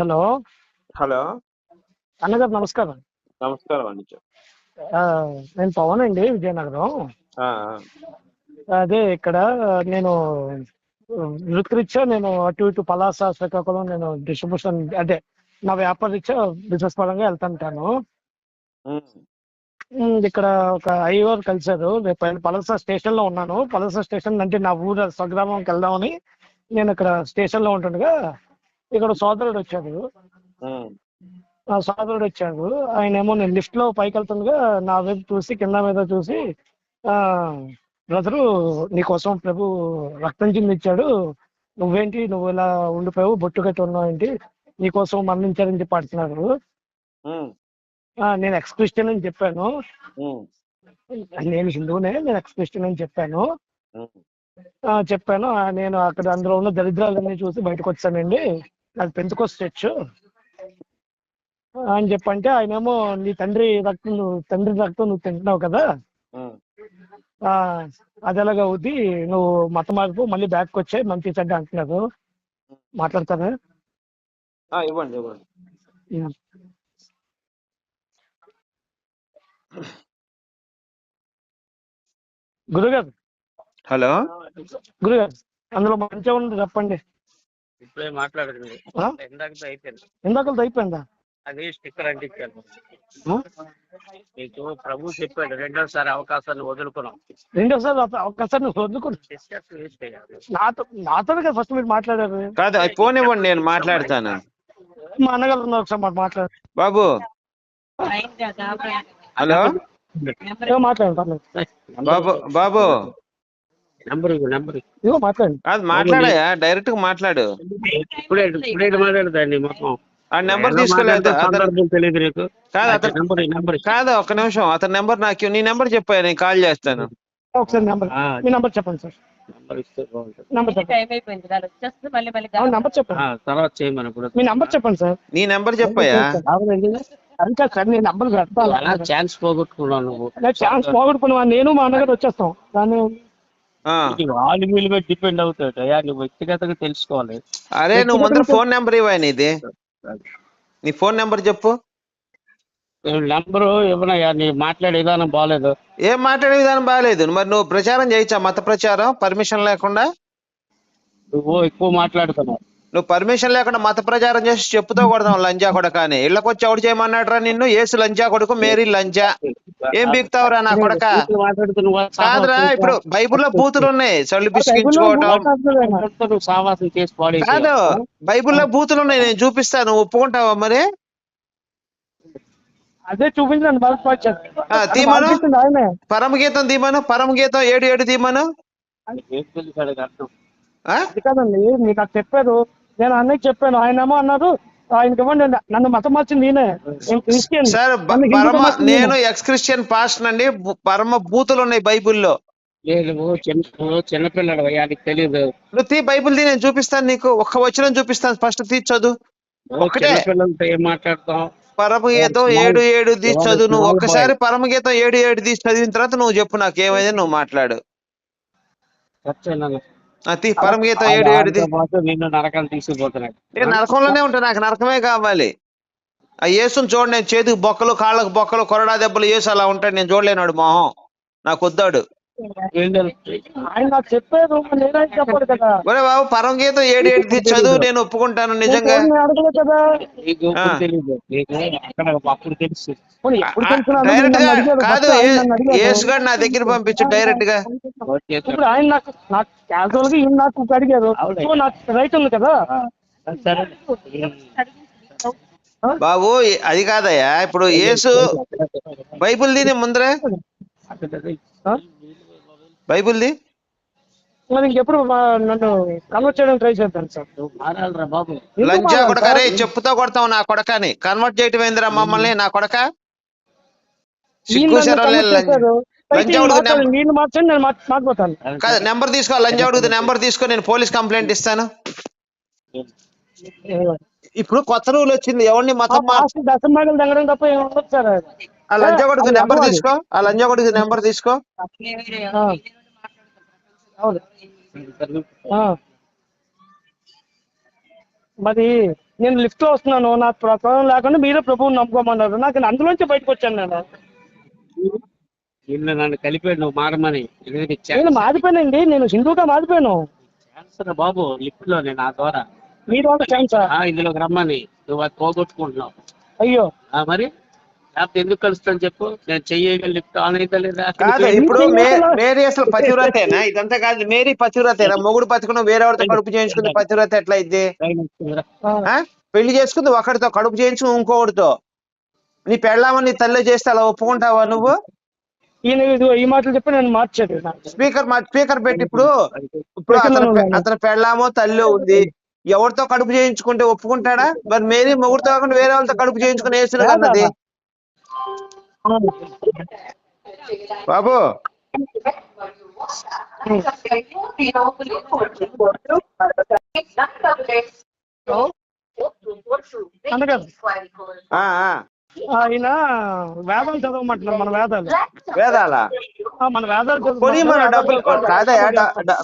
Hello hello అన్నగారు నమస్కారం. నమస్కారం అండి నేను పవన్ అండి విజయనగరం. అదే ఇక్కడ నేను వృత్తిరీత్యా నేను అటు ఇటు పలాస శ్రీకాకుళం నేను డిస్ట్రిబ్యూషన్ అదే నా వ్యాపార రీత్యా బిజినెస్ పరంగా వెళ్తుంటాను. ఇక్కడ ఒక ఐవర్ కలిశారు. రేపు పలాస స్టేషన్లో ఉన్నాను. పలాస స్టేషన్ అంటే నా ఊరు స్వగ్రామంకి వెళ్దామని నేను ఇక్కడ స్టేషన్లో ఉంటుండగా ఇక్కడ సోదరుడు వచ్చాడు. నా సోదరుడు వచ్చాడు. ఆయన ఏమో నేను లిఫ్ట్లో పైకి వెళ్తుండగా నా వైపు చూసి కింద మీద చూసి ఆ బ్రదరు నీకోసం ప్రభు రక్తం చిందించాడు నువ్వేంటి? నువ్వు ఇలా ఉండిపోయావు. బొట్టు కట్టి ఉన్నావు ఏంటి? నీకోసం మరణించారని చెప్పి ఆ, నేను ఎక్స్ క్రిస్టియన్ అని చెప్పాను. నేను హిందువునే నేను ఎక్స్ క్రిస్టియన్ అని చెప్పాను. చెప్పాను. నేను అక్కడ అందులో ఉన్న దరిద్రాలన్నీ చూసి బయటకు వచ్చానండి. అది పెంతుకోస్ చర్చ్ అని చెప్పంటే ఆయనేమో నీ తండ్రి రక్తం నువ్వు తండ్రి రక్తం నువ్వు తింటున్నావు కదా. అది ఎలాగ అవుద్ది నువ్వు మత మార్పు మళ్ళీ బ్యాక్ వచ్చాయి మంచి చెడ్డ అంటున్నారు మాట్లాడతారా? ఇవ్వండి ఇవ్వండి. గురుగారు. హలో? గురుగారు అందులో మంచిగా ఉంది చెప్పండి. ఇప్పుడే మాట్లాడింది ఆ? ఇందాక అయిపోయింది. ఇందాకలతో అయిపోయిందా? అది స్టిక్కర్ అంటించాను? మీకు ప్రభు చెప్పాడు రెండోసారి అవకాశాన్ని వదులుకున్నాం. రెండోసారి ఒక్క- ఒక్కసారి నువ్వు వదులుకో డిస్కస్ వేస్ట్ అయ్యారు నాతో నాతో కదా ఫస్ట్ మీరు మాట్లాడారు. కాదు ఫోన్ ఇవ్వండి నేను మాట్లాడతాను. మా అన్నగారు ఒకసారి మాట మాట్లాడారు బాబు. హలో? మాట్లాడండి బాబు బాబు. నంబర్ నంబర్ ఇదిగో మాట్లాడండి కాదు మాట్లాడయా డైరెక్ట్గా మాట్లాడు. ఇప్పుడే ఇప్పుడే మాట్లాడదాన్ని మొత్తం ఆ నెంబర్ తీసుకోలేదు తెలియదు నీకు. కాదు అతను నంబర్ నంబర్ కాదు ఒక్క నిమిషం అతని నెంబర్ నాకు. నీ నెంబర్ చెప్పాను నేను కాల్ చేస్తాను. ఒకసారి నెంబర్ మీ నెంబర్ చెప్పండి సార్. తర్వాత చేయమని మీ నెంబర్ చెప్పండి సార్. నీ నెంబర్ చెప్పాయా సార్? నేను నెంబర్ కట్టాలి అలా ఛాన్స్ పోగొట్టుకున్నావు నువ్వు. ఛాన్స్ పోగొట్టుకున్నా నేను మా అన్నగారు వచ్చేస్తాం. దాన్ని ఆ. ఇది వాళ్ళ మీద డిపెండ్ అవుతాడు అయ్యా. నువ్వు వ్యక్తిగతంగా తెలుసుకోవాలి. అరే నువ్వు ముందర ఫోన్ నెంబర్ ఇవ్వా నీది. నీ ఫోన్ నెంబర్ చెప్పు. నంబరు ఇవ్వనయ్యా నీ మాట్లాడే విధానం బాగాలేదు ఏం మాట్లాడే విధానం బాగాలేదు మరి నువ్వు ప్రచారం చేయొచ్చా మత ప్రచారం? పర్మిషన్ లేకుండా? నువ్వు ఎక్కువ మాట్లాడుతున్నావు. నువ్వు పర్మిషన్ లేకుండా మత ప్రచారం చేసి చెప్పుతో కొడదాం లంజా కొడక అని. ఇళ్ళకి వచ్చి ఎవడు చేయమన్నాడురా నిన్ను? ఏసు లంజా కొడుకు మేరీ లంజా. ఏం బీక్తావురా నా కొడక? కాదురా ఇప్పుడు బైబిల్లో బూతులు ఉన్నాయి చళ్ళు పిసికించుకోవటం. సావాసం చేసి పాడేసి కాదు బైబిల్లో బూతులు ఉన్నాయి నేను చూపిస్తాను నువ్వు ఒప్పుకుంటావా మరి? అదే చూపించండి తీమను. ఆయనే. పరమగీతం తీమను? పరమగీతం ఏడు ఏడు తీమను? అది కాదండి మీరు నాకు చెప్పారు. నేను అన్నయ్య చెప్పాను ఆయన ఏమో అన్నారు ఆయనకి ఇవ్వండి. నన్ను మతం మార్చింది నేనే. నేను క్రిస్టియన్. సార్ పరమ నేను ఎక్స్ క్రిస్టియన్ పాస్టర్ అండి. పరమ బూతులు ఉన్నాయి బైబిల్లో. చిన్నపిల్లడు తెలియదు నువ్వు తీ బైబిల్ తీ నేను చూపిస్తాను నీకు. ఒక్క వచనం చూపిస్తాను. ఫస్ట్ తీ చదువు. ఒకటే. ఏం మాట్లాడతాం పరమగీతం ఏడు ఏడు తీసి చదువు. నువ్వు ఒక్కసారి పరమగీతం ఏడు ఏడు తీసి చదివిన తర్వాత నువ్వు చెప్పు నాకు ఏమైంది నువ్వు మాట్లాడు. తీ పరమగీతం ఏడు ఏడు నరకాలు నేను నరకంలోనే ఉంటా నాకు నరకమే కావాలి. ఆ యేసుని చూడండి నేను చేతికి బొక్కలు కాళ్ళకు బొక్కలు కొరడా దెబ్బలు యేసు అలా ఉంటాడు నేను చూడలేనాడు మొహం. నాకు వద్దాడు? ఆయన నేనే చెప్పాడు కదా. ఒరే బాబు పరమగీతం ఏడు ఏడు తీసి చదువు నేను ఒప్పుకుంటాను నిజంగా. అడగలేదు కదా. కాదు. యేసు గారు నా దగ్గర పంపించు డైరెక్ట్గా. ఇప్పుడు ఆయన నాకు నాకు క్యాజువల్గా ఈయన నాకు అడిగారు. నాకు రైట్ ఉంది కదా? సరే బాబు అది కాదయ్యా. ఇప్పుడు యేసు బైబిల్ దీని ముందరే? ఆ? బైబిల్ ది మరి ఇంకెప్పుడు నన్ను కన్వర్ట్ చేయడం ట్రై చేద్దాను సార్. నువ్వు మారాలరా బాబు. ఎందుకు లంచా మారాలి కొడక? సార్? రే చెప్పుతో కొడతావు నా కొడకని. కన్వర్ట్ చేయటం ఏందిరా మమ్మల్ని నా కొడక? సిగ్గు శరం మార్చండి నేను మారిపోతాను కాదు నెంబర్ తీసుకో లంజా ఉడుకు నెంబర్ తీసుకో నేను పోలీస్ కంప్లైంట్ ఇస్తాను. ఇప్పుడు కొత్త రూల్ వచ్చింది ఎవరిని మతం మా లాస్ట్ దశమాగలు దగ్గర తప్ప ఏమి ఉండదు సార్. ఆ లంజా కొడుకు నెంబర్. తీసుకో ఆ లంజా కొడుకు నెంబర్ తీసుకో. మరి నేను లిఫ్ట్లో వస్తున్నాను నాకు ప్రసాదం లేకుండా మీరే ప్రభువుని నమ్ముకోమన్నారు. నాకు అందులోంచి బయటకు వచ్చాను నేను. నిన్ను నన్ను కలిపాడు నువ్వు మారమని నేను మారిపోయానండి నేను హిందూగా మారిపోయాను. ఛాన్స్ బాబు లిఫ్ట్లోనే నా ద్వారా. మీరు ఛాన్సా? ఆ, ఇందులోకి రమ్మని. నువ్వు అది పోగొట్టుకుంటున్నావు. అయ్యో. మరి? లేకపోతే ఎందుకు కలుస్తాను చెప్పు? నేను చెయ్యగా లిఫ్ట్ ఆన్ అయితే లేదా కాదు ఇప్పుడు మే-? మేరీ అసలు పతివ్రతేనా? ఇదంతా కాదు మేరీ పతివ్రతేనా? మొగుడు పతుకున్న వేరేవాడితో కడుపు చేయించుకుంది పతివ్రత ఎట్లా అయింది ఆ, ఆ? పెళ్ళి చేసుకుంది ఒకరితో కడుపు చేయించుకుని ఇంకొకటితో నీ పెళ్ళామని నీ తల్లి చేస్తే అలా ఒప్పుకుంటావా నువ్వు? ఈయన ఇదిగో ఈ మాటలు చెప్పి నేను మార్చాడు. స్పీకర్ మా స్పీకర్ పెట్టి ఇప్పుడు ఇప్పుడు అతను పె- అతని పెళ్ళామో తల్లి ఉంది. ఎవరితో కడుపు చేయించుకుంటే ఒప్పుకుంటాడా? మరి మేరీ మొగుడుతో కాకుండా వేరే వాళ్ళతో కడుపు చేయించుకుని వేసిన కన్నది? బాబు. ఆయన వేదాలు చదవమంటున్నారు మన వేదాలు. వేదాల? మన వేదాలు కొనిమను డబ్బులు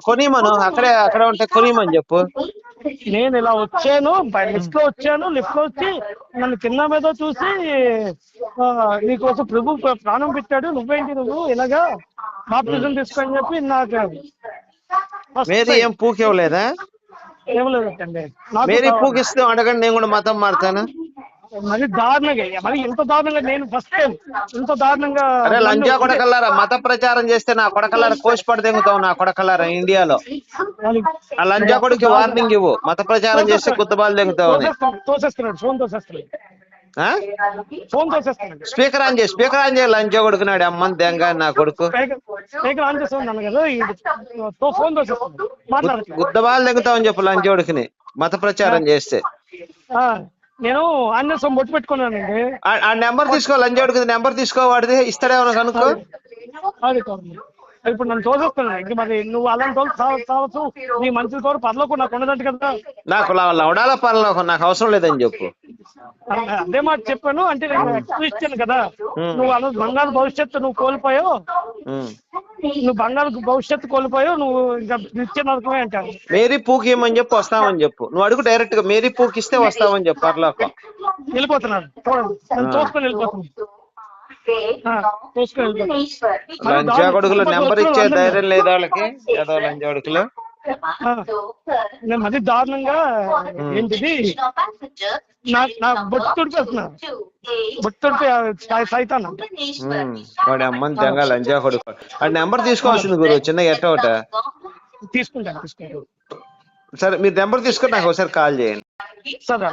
కొనిమను? అక్కడే అక్కడ ఉంటే కొనిమని చెప్పు. నేను ఇలా వచ్చాను లిఫ్ట్లో వచ్చాను లిఫ్ట్లో వచ్చి నన్ను కింద మీద చూసి నీకోసం ప్రభు ప్రాణం పెట్టాడు నువ్వేంటి నువ్వు ఇలాగా బాప్టిజం తీసుకొని చెప్పి నాకు మేరీ. ఏం పూకివ్వలేదా ఏం లేదండి నాకు మేరీ. పూకిస్తే అడగండి నేను కూడా మతం మారుతాను మరి దారుణంగా మరి ఇంత దారుణంగా నేను ఫస్ట్ టైం ఇంత దారుణంగా అరే లంజా కొడకల్లారా? మత ప్రచారం చేస్తే నా కొడకల్లారా కోసి పడి తెంగుతావు నా కొడకల్లారా ఇండియాలో? ఆ లంజా కొడుకు వార్నింగ్ ఇవ్వు. మత ప్రచారం చేస్తే కుత్తబాలు తెంగుతావు అని తోసేస్తున్నాడు, ఫోన్ తోసేస్తున్నాడు? ఫోన్ తోసేస్తున్నాడు. స్పీకర్ ఆన్ చేయి స్పీకర్ ఆన్ చేయి లంజా కొడుకున్నాడు అమ్మని దెంగ నా కొడుకు. స్పీకర్ ఆన్ చేసి ఉన్నాను కదా ఫోన్ తోసేస్తున్నాడు. గుద్దబాలు తెంగుతావని చెప్పు లంజోడుకుని మత ప్రచారం చేస్తే. నేను ఆంజనేయ బొట్టు పెట్టుకున్నానండి. ఆ- ఆ నెంబర్ తీసుకో లంజోడుకు నెంబర్ తీసుకో వాడిది ఇస్తాడేమో కనుక్కో అది కాదు. ఇప్పుడు నన్ను తోసేస్తున్నాను ఇంక మరి నువ్వు అలాంటి వాళ్ళు చావ- చావచ్చు. నీ మంచి తోడు పర్లోకి నాకు ఉండదంట కదా. నాకు లవడాల పనులు నాకు అవసరం లేదని చెప్పు. అదే మాట చెప్పాను. అంటే నేను క్రిస్టియన్ కదా. నువ్వు అలా బంగారు భవిష్యత్తు నువ్వు కోల్పోయావు. నువ్వు బంగారు భవిష్యత్తు కోల్పోయావు నువ్వు ఇంకా నిత్య నరకమే అంటారు. మేరీ పూకియమని చెప్పు వస్తామని చెప్పు. నువ్వు అడుగు డైరెక్ట్గా మేరీ పూకిస్తే వస్తామని చెప్పు పర్లోకం వెళ్ళిపోతున్నాడు. చూడండి. చూసుకొని లంజా కొడుకులు నెంబర్ ఇచ్చే ధైర్యం లేదు వాళ్ళకి. ఏదో ఆ. నేను మరీ దారుణంగా ఏంటిది? నా నా బొట్టు తుడిపేస్తున్నా బొట్టు తుడిపి సైతాన్. వాడి అమ్మని దెంగ లంజా కొడుకు. వాడి నెంబర్ తీసుకోవాల్సింది గురు చిన్న ఎట్ట ఒకట? తీసుకుంటాను తీసుకుంటాను. సరే మీరు నెంబర్ తీసుకొని నాకు ఒకసారి కాల్ చేయండి. సరే.